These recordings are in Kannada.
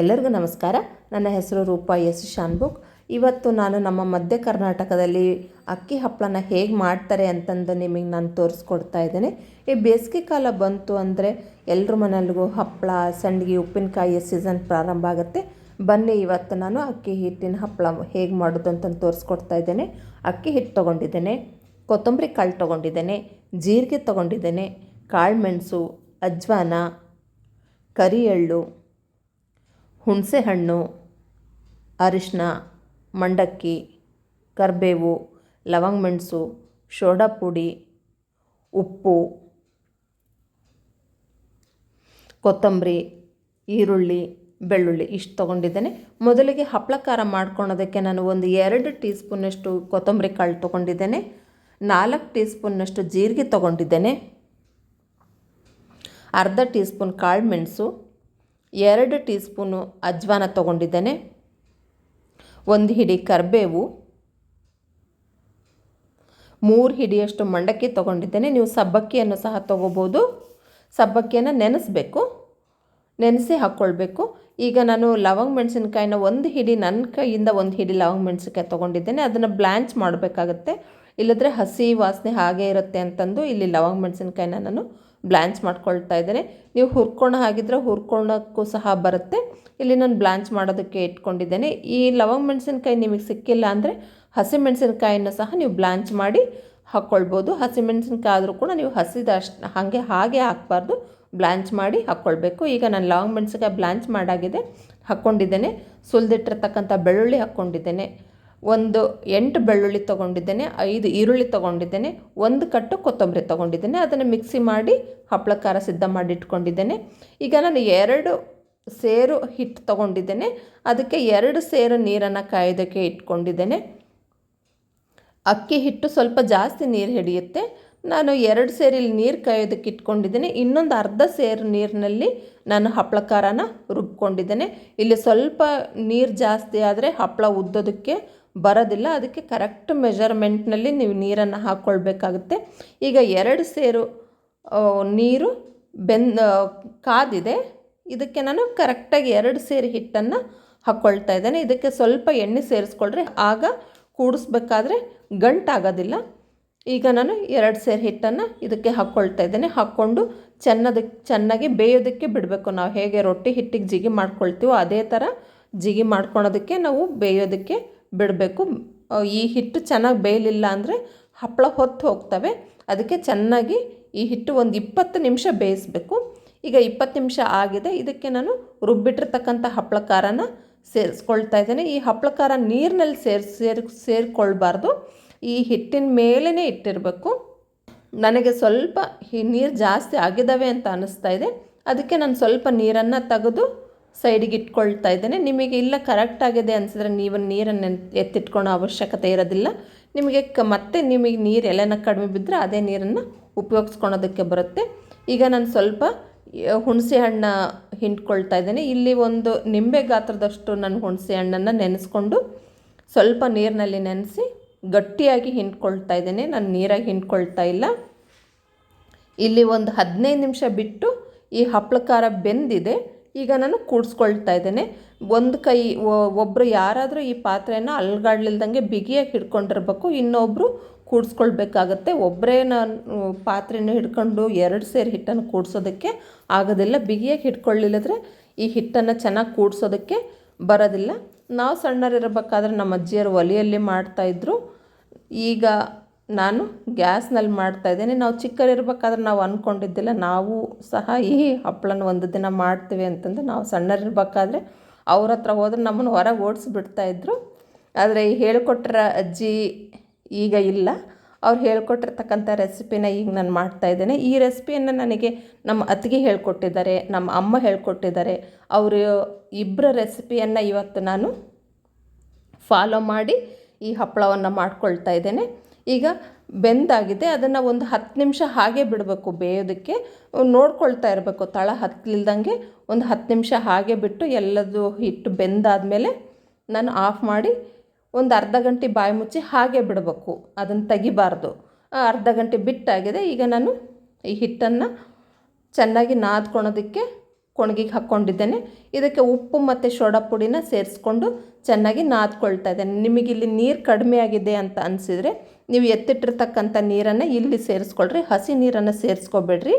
ಎಲ್ಲರಿಗೂ ನಮಸ್ಕಾರ. ನನ್ನ ಹೆಸರು ರೂಪಾ ಎಸ್ ಶಾನ್ಬುಕ್. ಇವತ್ತು ನಾನು ನಮ್ಮ ಮಧ್ಯ ಕರ್ನಾಟಕದಲ್ಲಿ ಅಕ್ಕಿ ಹಪ್ಪಳನ ಹೇಗೆ ಮಾಡ್ತಾರೆ ಅಂತಂದು ನಿಮಗೆ ನಾನು ತೋರಿಸ್ಕೊಡ್ತಾ ಇದ್ದೇನೆ. ಈ ಬೇಸಿಗೆ ಕಾಲ ಬಂತು ಅಂದರೆ ಎಲ್ಲರ ಮನೆಯಲ್ಲಿಗೂ ಹಪ್ಪಳ, ಸಂಡಿಗೆ ಉಪ್ಪಿನಕಾಯಿಯ ಸೀಸನ್ ಪ್ರಾರಂಭ ಆಗುತ್ತೆ. ಬನ್ನಿ, ಇವತ್ತು ನಾನು ಅಕ್ಕಿ ಹಿಟ್ಟಿನ ಹಪ್ಪಳ ಹೇಗೆ ಮಾಡೋದು ಅಂತಂದು ತೋರಿಸ್ಕೊಡ್ತಾ ಇದ್ದೇನೆ. ಅಕ್ಕಿ ಹಿಟ್ಟು ತೊಗೊಂಡಿದ್ದೇನೆ, ಕೊತ್ತಂಬರಿ ಕಾಳು ತೊಗೊಂಡಿದ್ದೇನೆ, ಜೀರಿಗೆ ತೊಗೊಂಡಿದ್ದೇನೆ, ಕಾಳು ಮೆಣಸು, ಅಜ್ವಾನ ಕರಿ ಎಳ್ಳು ಹುಣಸೆಹಣ್ಣು ಅರಿಶಿನ ಮಂಡಕ್ಕಿ, ಕರಿಬೇವು ಲವಂಗ ಮೆಣಸು ಶೋಡಾ ಪುಡಿ ಉಪ್ಪು, ಕೊತ್ತಂಬರಿ, ಈರುಳ್ಳಿ, ಬೆಳ್ಳುಳ್ಳಿ ಇಷ್ಟು ತೊಗೊಂಡಿದ್ದೇನೆ. ಮೊದಲಿಗೆ ಹಪ್ಪಳ ಖಾರ ಮಾಡ್ಕೊಳೋದಕ್ಕೆ ನಾನು ಒಂದು ಎರಡು ಟೀ ಸ್ಪೂನಷ್ಟು ಕೊತ್ತಂಬರಿ ಕಾಳು ತೊಗೊಂಡಿದ್ದೇನೆ. ನಾಲ್ಕು ಟೀ ಸ್ಪೂನ್ನಷ್ಟು ಜೀರಿಗೆ ತೊಗೊಂಡಿದ್ದೇನೆ. ಅರ್ಧ ಟೀ ಸ್ಪೂನ್ ಕಾಳು ಮೆಣಸು. ಎರಡು ಟೀ ಸ್ಪೂನು ಅಜ್ವಾನ ತಗೊಂಡಿದ್ದೇನೆ. ಒಂದು ಹಿಡಿ ಕರಿಬೇವು. ಮೂರು ಹಿಡಿಯಷ್ಟು ಮಂಡಕ್ಕಿ ತೊಗೊಂಡಿದ್ದೇನೆ. ನೀವು ಸಬ್ಬಕ್ಕಿಯನ್ನು ಸಹ ತೊಗೋಬೋದು. ಸಬ್ಬಕ್ಕಿಯನ್ನು ನೆನೆಸ್ಬೇಕು. ನೆನೆಸಿ ಹಾಕ್ಕೊಳ್ಬೇಕು ಈಗ ನಾನು ಲವಂಗ ಮೆಣಸಿನ್ಕಾಯಿನ ಒಂದು ಹಿಡಿ ನನ್ನ ಕೈಯಿಂದ ಒಂದು ಹಿಡಿ ಲವಂಗ ಮೆಣಸಿನ್ಕಾಯಿ ತೊಗೊಂಡಿದ್ದೇನೆ. ಅದನ್ನು ಬ್ಲ್ಯಾಂಚ್ ಮಾಡಬೇಕಾಗತ್ತೆ. ಇಲ್ಲದ್ರೆ ಹಸಿ ವಾಸನೆ ಹಾಗೆ ಇರುತ್ತೆ ಅಂತಂದು ಇಲ್ಲಿ ಲವಂಗ ಮೆಣಸಿನ್ಕಾಯಿನ ನಾನು ಬ್ಲ್ಯಾಂಚ್ ಮಾಡ್ಕೊಳ್ತಾ ಇದ್ದೇನೆ. ನೀವು ಹುರ್ಕೊಂಡು ಹಾಗಿದ್ರೆ ಹುರ್ಕೊಳ್ಳೋಕ್ಕೂ ಸಹ ಬರುತ್ತೆ. ಇಲ್ಲಿ ನಾನು ಬ್ಲ್ಯಾಂಚ್ ಮಾಡೋದಕ್ಕೆ ಇಟ್ಕೊಂಡಿದ್ದೇನೆ. ಈ ಲವಂಗ ಮೆಣಸಿನ್ಕಾಯಿ ನಿಮಗೆ ಸಿಕ್ಕಿಲ್ಲ ಅಂದರೆ ಹಸಿಮೆಣಸಿನ್ಕಾಯಿನ ಸಹ ನೀವು ಬ್ಲ್ಯಾಂಚ್ ಮಾಡಿ ಹಾಕ್ಕೊಳ್ಬೋದು ಹಸಿಮೆಣಸಿನ್ಕಾಯಿ ಆದರೂ ಕೂಡ ನೀವು ಹಸಿದ ಹಾಗೆ ಹಾಗೆ ಹಾಕಬಾರ್ದು. ಬ್ಲ್ಯಾಂಚ್ ಮಾಡಿ ಹಾಕ್ಕೊಳ್ಬೇಕು ಈಗ ನಾನು ಲವಂಗ ಮೆಣಸಿನ್ಕಾಯಿ ಬ್ಲ್ಯಾಂಚ್ ಮಾಡಾಗಿದೆ. ಹಾಕ್ಕೊಂಡಿದ್ದೇನೆ. ಸುಲಿದಿಟ್ಟಿರ್ತಕ್ಕಂಥ ಬೆಳ್ಳುಳ್ಳಿ ಹಾಕ್ಕೊಂಡಿದ್ದೇನೆ. ಒಂದು ಎಂಟು ಬೆಳ್ಳುಳ್ಳಿ ತೊಗೊಂಡಿದ್ದೇನೆ, ಐದು ಈರುಳ್ಳಿ ತೊಗೊಂಡಿದ್ದೇನೆ, ಒಂದು ಕಟ್ಟು ಕೊತ್ತಂಬರಿ ತೊಗೊಂಡಿದ್ದೇನೆ. ಅದನ್ನು ಮಿಕ್ಸಿ ಮಾಡಿ ಹಪ್ಪಳ ಖಾರ ಸಿದ್ಧ ಮಾಡಿ ಇಟ್ಕೊಂಡಿದ್ದೇನೆ. ಈಗ ನಾನು ಎರಡು ಸೇರು ಹಿಟ್ಟು ತೊಗೊಂಡಿದ್ದೇನೆ. ಅದಕ್ಕೆ ಎರಡು ಸೇರು ನೀರನ್ನು ಕಾಯೋದಕ್ಕೆ ಇಟ್ಕೊಂಡಿದ್ದೇನೆ. ಅಕ್ಕಿ ಹಿಟ್ಟು ಸ್ವಲ್ಪ ಜಾಸ್ತಿ ನೀರು ಹಿಡಿಯುತ್ತೆ. ನಾನು ಎರಡು ಸೇರಿ ನೀರು ಕಾಯೋದಕ್ಕೆ ಇಟ್ಕೊಂಡಿದ್ದೇನೆ. ಇನ್ನೊಂದು ಅರ್ಧ ಸೇರು ನೀರಿನಲ್ಲಿ ನಾನು ಹಪ್ಪಳ ಖಾರನ ರುಬ್ಕೊಂಡಿದ್ದೇನೆ. ಇಲ್ಲಿ ಸ್ವಲ್ಪ ನೀರು ಜಾಸ್ತಿ ಆದರೆ ಹಪ್ಪಳ ಉದ್ದೋದಕ್ಕೆ ಬರೋದಿಲ್ಲ. ಅದಕ್ಕೆ ಕರೆಕ್ಟ್ ಮೆಜರ್ಮೆಂಟ್ನಲ್ಲಿ ನೀವು ನೀರನ್ನು ಹಾಕ್ಕೊಳ್ಬೇಕಾಗುತ್ತೆ. ಈಗ ಎರಡು ಸೇರು ನೀರು ಬೆಂದ ಕಾದಿದೆ. ಇದಕ್ಕೆ ನಾನು ಕರೆಕ್ಟಾಗಿ ಎರಡು ಸೇರು ಹಿಟ್ಟನ್ನು ಹಾಕ್ಕೊಳ್ತಾ ಇದ್ದೇನೆ. ಇದಕ್ಕೆ ಸ್ವಲ್ಪ ಎಣ್ಣೆ ಸೇರಿಸ್ಕೊಳ್ರೆ ಆಗ ಕೂಡಿಸ್ಬೇಕಾದ್ರೆ ಗಂಟಾಗೋದಿಲ್ಲ. ಈಗ ನಾನು ಎರಡು ಸೇರು ಹಿಟ್ಟನ್ನು ಇದಕ್ಕೆ ಹಾಕ್ಕೊಳ್ತಾ ಇದ್ದೇನೆ. ಹಾಕ್ಕೊಂಡು ಚೆನ್ನದಕ್ಕೆ ಚೆನ್ನಾಗಿ ಬೇಯೋದಕ್ಕೆ ಬಿಡಬೇಕು. ನಾವು ಹೇಗೆ ರೊಟ್ಟಿ ಹಿಟ್ಟಿಗೆ ಜಿಗಿ ಮಾಡ್ಕೊಳ್ತೀವೋ ಅದೇ ಥರ ಜಿಗಿ ಮಾಡ್ಕೊಳೋದಕ್ಕೆ ನಾವು ಬೇಯೋದಕ್ಕೆ ಬಿಡಬೇಕು. ಈ ಹಿಟ್ಟು ಚೆನ್ನಾಗಿ ಬೇಯಲಿಲ್ಲ ಅಂದರೆ ಹಪ್ಪಳ ಹೊತ್ತು ಹೋಗ್ತವೆ. ಅದಕ್ಕೆ ಚೆನ್ನಾಗಿ ಈ ಹಿಟ್ಟು ಒಂದು ಇಪ್ಪತ್ತು ನಿಮಿಷ ಬೇಯಿಸಬೇಕು. ಈಗ ಇಪ್ಪತ್ತು ನಿಮಿಷ ಆಗಿದೆ. ಇದಕ್ಕೆ ನಾನು ರುಬ್ಬಿಟ್ಟಿರ್ತಕ್ಕಂಥ ಹಪ್ಪಳ ಖಾರನ ಸೇರಿಸ್ಕೊಳ್ತಾ ಇದ್ದೇನೆ. ಈ ಹಪ್ಪಳ ಖಾರ ನೀರಿನಲ್ಲಿ ಸೇರ್ ಸೇರ್ ಸೇರಿಕೊಳ್ಬಾರ್ದು. ಈ ಹಿಟ್ಟಿನ ಮೇಲೇ ಇಟ್ಟಿರಬೇಕು. ನನಗೆ ಸ್ವಲ್ಪ ಈ ನೀರು ಜಾಸ್ತಿ ಆಗಿದ್ದಾವೆ ಅಂತ ಅನ್ನಿಸ್ತಾ ಇದೆ. ಅದಕ್ಕೆ ನಾನು ಸ್ವಲ್ಪ ನೀರನ್ನು ತೆಗೆದು ಸೈಡಿಗೆ ಇಟ್ಕೊಳ್ತಾ ಇದ್ದೇನೆ. ನಿಮಗೆ ಇಲ್ಲ ಕರೆಕ್ಟ್ ಆಗಿದೆ ಅನಿಸಿದ್ರೆ ನೀವು ನೀರನ್ನು ಎತ್ತಿಟ್ಕೊಳ್ಳೋ ಅವಶ್ಯಕತೆ ಇರೋದಿಲ್ಲ. ನಿಮಗೆ ಕ, ಮತ್ತೆ ನಿಮಗೆ ನೀರು ಎಲೆನ ಕಡಿಮೆ ಬಿದ್ದರೆ ಅದೇ ನೀರನ್ನು ಉಪಯೋಗಿಸ್ಕೊಳೋದಕ್ಕೆ ಬರುತ್ತೆ. ಈಗ ನಾನು ಸ್ವಲ್ಪ ಹುಣಸೆ ಹಣ್ಣು ಹಿಂಡ್ಕೊಳ್ತಾ ಇದ್ದೇನೆ. ಇಲ್ಲಿ ಒಂದು ನಿಂಬೆ ಗಾತ್ರದಷ್ಟು ನಾನು ಹುಣಸೆ ಹಣ್ಣನ್ನು ನೆನೆಸ್ಕೊಂಡು ಸ್ವಲ್ಪ ನೀರಿನಲ್ಲಿ ನೆನೆಸಿ ಗಟ್ಟಿಯಾಗಿ ಹಿಂಡ್ಕೊಳ್ತಾ ಇದ್ದೇನೆ. ನಾನು ನೀರಾಗಿ ಹಿಂಡ್ಕೊಳ್ತಾ ಇಲ್ಲ. ಇಲ್ಲಿ ಒಂದು ಹದಿನೈದು ನಿಮಿಷ ಬಿಟ್ಟು ಈ ಹಪ್ಪಳ ಖಾರ ಬೆಂದಿದೆ. ಈಗ ನಾನು ಕೂಡಿಸ್ಕೊಳ್ತಾ ಇದ್ದೇನೆ. ಒಂದು ಕೈ ಒಬ್ಬರು ಯಾರಾದರೂ ಈ ಪಾತ್ರೆಯನ್ನು ಅಲ್ಗಾಡ್ಲಿಲ್ದಂಗೆ ಬಿಗಿಯಾಗಿ ಹಿಡ್ಕೊಂಡಿರ್ಬೇಕು. ಇನ್ನೊಬ್ಬರು ಕೂಡಿಸ್ಕೊಳ್ಬೇಕಾಗತ್ತೆ. ಒಬ್ಬರೇ ನಾನು ಪಾತ್ರೆನ ಹಿಡ್ಕೊಂಡು ಎರಡು ಸೇರಿ ಹಿಟ್ಟನ್ನು ಕೂಡಿಸೋದಕ್ಕೆ ಆಗೋದಿಲ್ಲ. ಬಿಗಿಯಾಗಿ ಹಿಡ್ಕೊಳ್ಳಿಲ್ಲದ್ರೆ ಈ ಹಿಟ್ಟನ್ನು ಚೆನ್ನಾಗಿ ಕೂಡಿಸೋದಕ್ಕೆ ಬರೋದಿಲ್ಲ. ನಾವು ಸಣ್ಣರಿರಬೇಕಾದ್ರೆ ನಮ್ಮ ಅಜ್ಜಿಯರು ಒಲೆಯಲ್ಲಿ ಮಾಡ್ತಾಯಿದ್ರು ಈಗ ನಾನು ಗ್ಯಾಸ್ನಲ್ಲಿ ಮಾಡ್ತಾಯಿದ್ದೇನೆ ನಾವು ಚಿಕ್ಕರಿರ್ಬೇಕಾದ್ರೆ ನಾವು ಅಂದ್ಕೊಂಡಿದ್ದಿಲ್ಲ ನಾವು ಸಹ ಈ ಹಪ್ಪಳನ ಒಂದು ದಿನ ಮಾಡ್ತೀವಿ ಅಂತಂದು ನಾವು ಸಣ್ಣರಿರ್ಬೇಕಾದ್ರೆ ಅವ್ರ ಹತ್ರ ಹೋದ್ರೆ ನಮ್ಮನ್ನು ಹೊರಗೆ ಓಡಿಸ್ಬಿಡ್ತಾಯಿದ್ರು ಆದರೆ ಈ ಅಜ್ಜಿ ಈಗ ಇಲ್ಲ. ಅವ್ರು ಹೇಳ್ಕೊಟ್ಟಿರ್ತಕ್ಕಂಥ ರೆಸಿಪಿನ ಈಗ ನಾನು ಮಾಡ್ತಾಯಿದ್ದೇನೆ ಈ ರೆಸಿಪಿಯನ್ನು ನನಗೆ ನಮ್ಮ ಅತ್ತಿಗೆ ಹೇಳ್ಕೊಟ್ಟಿದ್ದಾರೆ, ನಮ್ಮ ಅಮ್ಮ ಹೇಳ್ಕೊಟ್ಟಿದ್ದಾರೆ. ಅವರು ಇಬ್ಬರ ರೆಸಿಪಿಯನ್ನು ಇವತ್ತು ನಾನು ಫಾಲೋ ಮಾಡಿ ಈ ಹಪ್ಪಳವನ್ನು ಮಾಡ್ಕೊಳ್ತಾ ಇದ್ದೇನೆ. ಈಗ ಬೆಂದಾಗಿದೆ, ಅದನ್ನು ಒಂದು ಹತ್ತು ನಿಮಿಷ ಹಾಗೆ ಬಿಡಬೇಕು ಬೇಯೋದಕ್ಕೆ. ನೋಡ್ಕೊಳ್ತಾ ಇರಬೇಕು, ತಳ ಹತ್ತಲಿಲ್ದಂಗೆ ಒಂದು ಹತ್ತು ನಿಮಿಷ ಹಾಗೆ ಬಿಟ್ಟು ಎಲ್ಲದು ಹಿಟ್ಟು ಬೆಂದಾದಮೇಲೆ ನಾನು ಆಫ್ ಮಾಡಿ ಒಂದು ಅರ್ಧ ಗಂಟೆ ಬಾಯಿ ಮುಚ್ಚಿ ಹಾಗೆ ಬಿಡಬೇಕು, ಅದನ್ನು ತೆಗಿಬಾರ್ದು. ಅರ್ಧ ಗಂಟೆ ಬಿಟ್ಟಾಗಿದೆ, ಈಗ ನಾನು ಈ ಹಿಟ್ಟನ್ನು ಚೆನ್ನಾಗಿ ನಾದ್ಕೊಳೋದಕ್ಕೆ ಕೊಣಗಿಗೆ ಹಾಕ್ಕೊಂಡಿದ್ದೇನೆ. ಇದಕ್ಕೆ ಉಪ್ಪು ಮತ್ತು ಸೋಡಾ ಪುಡಿನ ಸೇರಿಸ್ಕೊಂಡು ಚೆನ್ನಾಗಿ ನಾದ್ಕೊಳ್ತಾ ಇದ್ದೇನೆ. ನಿಮಗಿಲ್ಲಿ ನೀರು ಕಡಿಮೆ ಆಗಿದೆ ಅಂತ ಅನಿಸಿದರೆ ನೀವು ಎತ್ತಿಟ್ಟಿರ್ತಕ್ಕಂಥ ನೀರನ್ನು ಇಲ್ಲಿ ಸೇರಿಸ್ಕೊಳ್ರಿ, ಹಸಿ ನೀರನ್ನು ಸೇರಿಸ್ಕೊಬೇಡ್ರಿ.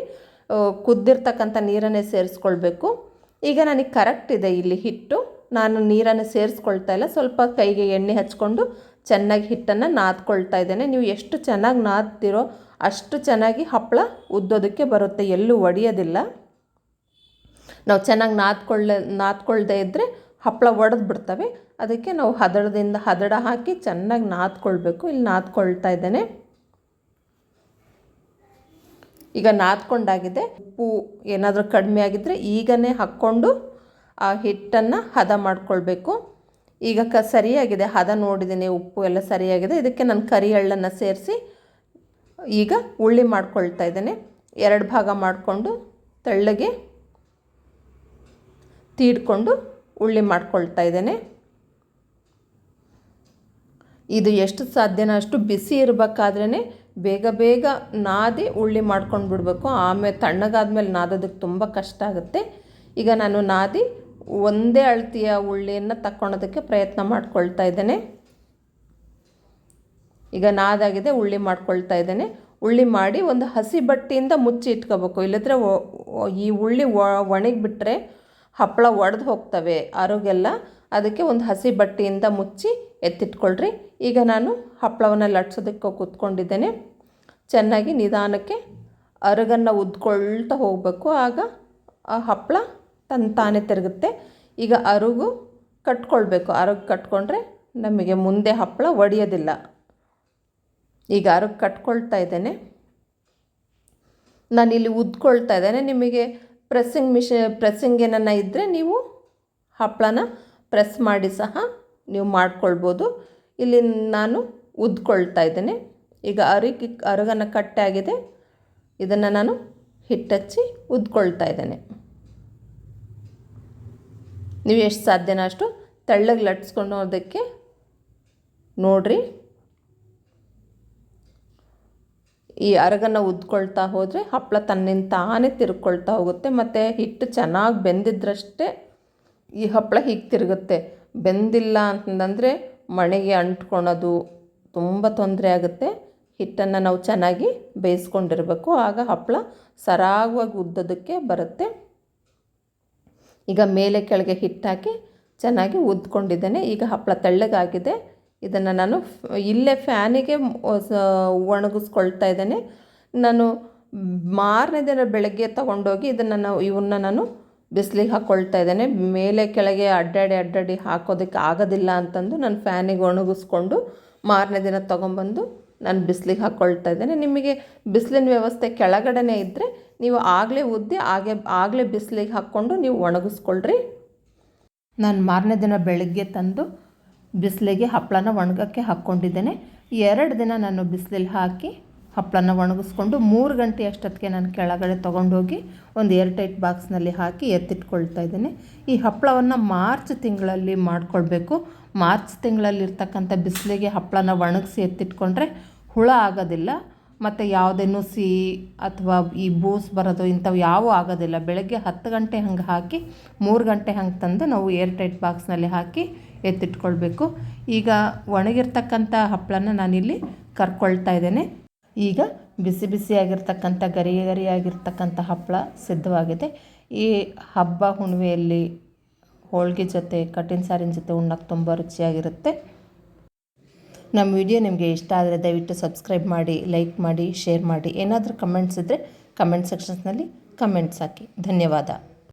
ಕುದ್ದಿರ್ತಕ್ಕಂಥ ನೀರನ್ನೇ ಸೇರಿಸ್ಕೊಳ್ಬೇಕು. ಈಗ ನನಗೆ ಕರೆಕ್ಟ್ ಇದೆ ಇಲ್ಲಿ ಹಿಟ್ಟು. ನಾನು ನೀರನ್ನು ಸೇರಿಸ್ಕೊಳ್ತಾ ಇಲ್ಲ. ಸ್ವಲ್ಪ ಕೈಗೆ ಎಣ್ಣೆ ಹಚ್ಕೊಂಡು ಚೆನ್ನಾಗಿ ಹಿಟ್ಟನ್ನು ನಾದ್ಕೊಳ್ತಾ ಇದ್ದೇನೆ. ನೀವು ಎಷ್ಟು ಚೆನ್ನಾಗಿ ನಾದ್ತಿರೋ ಅಷ್ಟು ಚೆನ್ನಾಗಿ ಹಪ್ಪಳ ಉದ್ದೋದಕ್ಕೆ ಬರುತ್ತೆ. ಎಲ್ಲೂ ಒಡೆಯೋದಿಲ್ಲ. ನಾವು ಚೆನ್ನಾಗಿ ನಾದ್ಕೊಳ್ಳ, ನಾದ್ಕೊಳ್ದೇ ಇದ್ದರೆ ಹಪ್ಪಳ ಒಡೆದು ಬಿಡ್ತವೆ. ಅದಕ್ಕೆ ನಾವು ಹದಡದಿಂದ ಹದಡ ಹಾಕಿ ಚೆನ್ನಾಗಿ ನಾದ್ಕೊಳ್ಬೇಕು. ಇಲ್ಲಿ ನಾದ್ಕೊಳ್ತಾ ಇದ್ದೇನೆ. ಈಗ ನಾದ್ಕೊಂಡಾಗಿದೆ. ಉಪ್ಪು ಏನಾದರೂ ಕಡಿಮೆ ಆಗಿದ್ದರೆ ಈಗನೇ ಹಾಕ್ಕೊಂಡು ಆ ಹಿಟ್ಟನ್ನು ಹದ ಮಾಡ್ಕೊಳ್ಬೇಕು. ಈಗ ಕ ಸರಿಯಾಗಿದೆ. ಹದ ನೋಡಿದ್ದೀನಿ. ಉಪ್ಪು ಎಲ್ಲ ಸರಿಯಾಗಿದೆ. ಇದಕ್ಕೆ ನಾನು ಕರಿ ಎಳ್ಳನ್ನು ಸೇರಿಸಿ ಈಗ ಉಳ್ಳಿ ಮಾಡ್ಕೊಳ್ತಾ ಇದ್ದೇನೆ. ಎರಡು ಭಾಗ ಮಾಡಿಕೊಂಡು ತೆಳ್ಳಗೆ ತೀಡ್ಕೊಂಡು ಉಳ್ಳಿ ಮಾಡ್ಕೊಳ್ತಾ ಇದ್ದೇನೆ. ಇದು ಎಷ್ಟು ಸಾಧ್ಯನೋ ಅಷ್ಟು ಬಿಸಿ ಇರಬೇಕಾದ್ರೇ ಬೇಗ ಬೇಗ ನಾದಿ ಉಳ್ಳಿ ಮಾಡ್ಕೊಂಡು ಬಿಡಬೇಕು ಆಮೇಲೆ ತಣ್ಣಗಾದ್ಮೇಲೆ ನಾದೋದಕ್ಕೆ ತುಂಬ ಕಷ್ಟ ಆಗುತ್ತೆ. ಈಗ ನಾನು ನಾದಿ ಒಂದೇ ಅಳತಿಯ ಉಳ್ಳಿಯನ್ನು ತಕ್ಕೊಳೋದಕ್ಕೆ ಪ್ರಯತ್ನ ಮಾಡ್ಕೊಳ್ತಾ ಇದ್ದೇನೆ. ಈಗ ನಾದಾಗಿದೆ, ಉಳ್ಳಿ ಮಾಡ್ಕೊಳ್ತಾ ಇದ್ದೇನೆ. ಉಳ್ಳಿ ಮಾಡಿ ಒಂದು ಹಸಿ ಬಟ್ಟೆಯಿಂದ ಮುಚ್ಚಿ ಇಟ್ಕೋಬೇಕು. ಇಲ್ಲದ್ರೆ ಈ ಉಳ್ಳಿ ಒಣಗಿಬಿಟ್ರೆ ಹಪ್ಪಳ ಒಡೆದು ಹೋಗ್ತವೆ. ಅರುಗೆಲ್ಲ ಅದಕ್ಕೆ ಒಂದು ಹಸಿ ಬಟ್ಟೆಯಿಂದ ಮುಚ್ಚಿ ಎತ್ತಿಟ್ಕೊಳ್ರಿ. ಈಗ ನಾನು ಹಪ್ಪಳವನ್ನು ಲಟ್ಸೋದಕ್ಕೆ ಕೂತ್ಕೊಂಡಿದ್ದೇನೆ. ಚೆನ್ನಾಗಿ ನಿಧಾನಕ್ಕೆ ಅರಗನ್ನು ಉದ್ಕೊಳ್ತಾ ಹೋಗಬೇಕು. ಆಗ ಆ ಹಪ್ಪಳ ತನ್ನ ತಾನೇ ತಿರುಗುತ್ತೆ. ಈಗ ಅರುಗು ಕಟ್ಕೊಳ್ಬೇಕು. ಅರಗು ಕಟ್ಕೊಂಡ್ರೆ ನಮಗೆ ಮುಂದೆ ಹಪ್ಪಳ ಒಡೆಯೋದಿಲ್ಲ. ಈಗ ಅರಗು ಕಟ್ಕೊಳ್ತಾ ಇದ್ದೇನೆ. ನಾನಿಲ್ಲಿ ಉದ್ಕೊಳ್ತಾ ಇದ್ದೇನೆ. ನಿಮಗೆ ಪ್ರೆಸ್ಸಿಂಗ್ ಮಿಷಿ ಪ್ರೆಸ್ಸಿಂಗ್ ಏನನ್ನ ಇದ್ದರೆ ನೀವು ಹಪ್ಪಳನ ಪ್ರೆಸ್ ಮಾಡಿ ಸಹ ನೀವು ಮಾಡ್ಕೊಳ್ಬೋದು. ಇಲ್ಲಿ ನಾನು ಉದ್ಕೊಳ್ತಾ ಇದ್ದೇನೆ. ಈಗ ಅರಿಗಿ ಅರಗನ್ನು ಕಟ್ಟಾಗಿದೆ ಇದನ್ನು ನಾನು ಹಿಟ್ಟಚ್ಚಿ ಉದ್ಕೊಳ್ತಾ ಇದ್ದೇನೆ. ನೀವು ಎಷ್ಟು ಸಾಧ್ಯನೋ ಅಷ್ಟು ತೆಳ್ಳಗೆ ಲಟ್ಸ್ಕೊಂಡು ಅದಕ್ಕೆ ನೋಡಿರಿ. ಈ ಅರಗನ್ನು ಉದ್ಕೊಳ್ತಾ ಹೋದರೆ ಹಪ್ಪಳ ತನ್ನಿಂದ ತಾನೇ ತಿರ್ಕೊಳ್ತಾ ಹೋಗುತ್ತೆ. ಮತ್ತು ಹಿಟ್ಟು ಚೆನ್ನಾಗಿ ಬೆಂದಿದ್ರಷ್ಟೇ ಈ ಹಪ್ಪಳ ಹೀಗೆ ತಿರುಗುತ್ತೆ. ಬೆಂದಿಲ್ಲ ಅಂತಂದರೆ ಮಣೆಗೆ ಅಂಟ್ಕೊಳೋದು ತುಂಬ ತೊಂದರೆ ಆಗುತ್ತೆ. ಹಿಟ್ಟನ್ನು ನಾವು ಚೆನ್ನಾಗಿ ಬೇಯಿಸ್ಕೊಂಡಿರಬೇಕು. ಆಗ ಹಪ್ಪಳ ಸರಾಗವಾಗಿ ಉದ್ದೋದಕ್ಕೆ ಬರುತ್ತೆ. ಈಗ ಮೇಲೆ ಕೆಳಗೆ ಹಿಟ್ಟಾಕಿ ಚೆನ್ನಾಗಿ ಉದ್ಕೊಂಡಿದ್ದೇನೆ. ಈಗ ಹಪ್ಪಳ ತೆಳ್ಳಗಾಗಿದೆ. ಇದನ್ನು ನಾನು ಇಲ್ಲೇ ಫ್ಯಾನಿಗೆ ಒಣಗಿಸ್ಕೊಳ್ತಾ ಇದ್ದೇನೆ. ನಾನು ಮಾರನೇ ದಿನ ಬೆಳಗ್ಗೆ ತೊಗೊಂಡೋಗಿ ಇದನ್ನು ನಾವು, ಇವನ್ನ ನಾನು ಬಿಸಿಲಿಗೆ ಹಾಕ್ಕೊಳ್ತಾ ಇದ್ದೇನೆ. ಮೇಲೆ ಕೆಳಗೆ ಅಡ್ಡಾಡಿ ಅಡ್ಡಾಡಿ ಹಾಕೋದಕ್ಕೆ ಆಗೋದಿಲ್ಲ ಅಂತಂದು ನಾನು ಫ್ಯಾನಿಗೆ ಒಣಗಿಸ್ಕೊಂಡು ಮಾರನೇ ದಿನ ತೊಗೊಂಬಂದು ನಾನು ಬಿಸಿಲಿಗೆ ಹಾಕ್ಕೊಳ್ತಾ ಇದ್ದೇನೆ. ನಿಮಗೆ ಬಿಸಿಲಿನ ವ್ಯವಸ್ಥೆ ಕೆಳಗಡೆನೇ ಇದ್ದರೆ ನೀವು ಆಗಲೇ ಉದ್ದಿ, ಹಾಗೆ, ಆಗಲೇ ಬಿಸಿಲಿಗೆ ಹಾಕ್ಕೊಂಡು ನೀವು ಒಣಗಿಸ್ಕೊಳ್ರಿ. ನಾನು ಮಾರನೇ ದಿನ ಬೆಳಗ್ಗೆ ತಂದು ಬಿಸಿಲಿಗೆ ಹಪ್ಪಳನ ಒಣಗಕ್ಕೆ ಹಾಕ್ಕೊಂಡಿದ್ದೇನೆ. ಎರಡು ದಿನ ನಾನು ಬಿಸಿಲಲ್ಲಿ ಹಾಕಿ ಹಪ್ಪಳನ ಒಣಗಿಸ್ಕೊಂಡು ಮೂರು ಗಂಟೆ ಅಷ್ಟೊತ್ತಿಗೆ ನಾನು ಕೆಳಗಡೆ ತೊಗೊಂಡೋಗಿ ಒಂದು ಏರ್ ಟೈಟ್ ಬಾಕ್ಸ್ನಲ್ಲಿ ಹಾಕಿ ಎತ್ತಿಟ್ಕೊಳ್ತಾ ಇದ್ದೇನೆ. ಈ ಹಪ್ಪಳವನ್ನು ಮಾರ್ಚ್ ತಿಂಗಳಲ್ಲಿ ಮಾಡಿಕೊಳ್ಬೇಕು. ಮಾರ್ಚ್ ತಿಂಗಳಲ್ಲಿರ್ತಕ್ಕಂಥ ಬಿಸಿಲಿಗೆ ಹಪ್ಪಳನ ಒಣಗಿಸಿ ಎತ್ತಿಟ್ಕೊಂಡ್ರೆ ಹುಳ ಆಗೋದಿಲ್ಲ. ಮತ್ತು ಯಾವುದೇ ನುಸಿ ಅಥವಾ ಈ ಬೂಸ್ ಬರೋದು ಇಂಥವು ಯಾವೂ ಆಗೋದಿಲ್ಲ. ಬೆಳಗ್ಗೆ ಹತ್ತು ಗಂಟೆ ಹಂಗೆ ಹಾಕಿ ಮೂರು ಗಂಟೆ ಹಂಗೆ ತಂದು ನಾವು ಏರ್ ಟೈಟ್ ಬಾಕ್ಸ್ನಲ್ಲಿ ಹಾಕಿ ಎತ್ತಿಟ್ಕೊಳ್ಬೇಕು. ಈಗ ಒಣಗಿರ್ತಕ್ಕಂಥ ಹಪ್ಪಳನ ನಾನಿಲ್ಲಿ ಕರ್ಕೊಳ್ತಾ ಇದ್ದೇನೆ. ಈಗ ಬಿಸಿ ಬಿಸಿಯಾಗಿರ್ತಕ್ಕಂಥ, ಗರಿ ಗರಿಯಾಗಿರ್ತಕ್ಕಂಥ ಹಪ್ಪಳ ಸಿದ್ಧವಾಗಿದೆ. ಈ ಹಬ್ಬ ಹುಣ್ಣಿಮೆಯಲ್ಲಿ ಹೋಳಿಗೆ ಜೊತೆ ಕಟ್ಟಿನ ಸಾರಿನ ಜೊತೆ ಉಣ್ಣಕ್ಕೆ ತುಂಬ ರುಚಿಯಾಗಿರುತ್ತೆ. ನಮ್ಮ ವಿಡಿಯೋ ನಿಮಗೆ ಇಷ್ಟ ಆದರೆ ದಯವಿಟ್ಟು ಸಬ್ಸ್ಕ್ರೈಬ್ ಮಾಡಿ, ಲೈಕ್ ಮಾಡಿ, ಶೇರ್ ಮಾಡಿ. ಏನಾದರೂ ಕಮೆಂಟ್ಸ್ ಇದ್ದರೆ ಕಮೆಂಟ್ ಸೆಕ್ಷನ್ಸ್ನಲ್ಲಿ ಕಮೆಂಟ್ಸ್ ಹಾಕಿ. ಧನ್ಯವಾದ.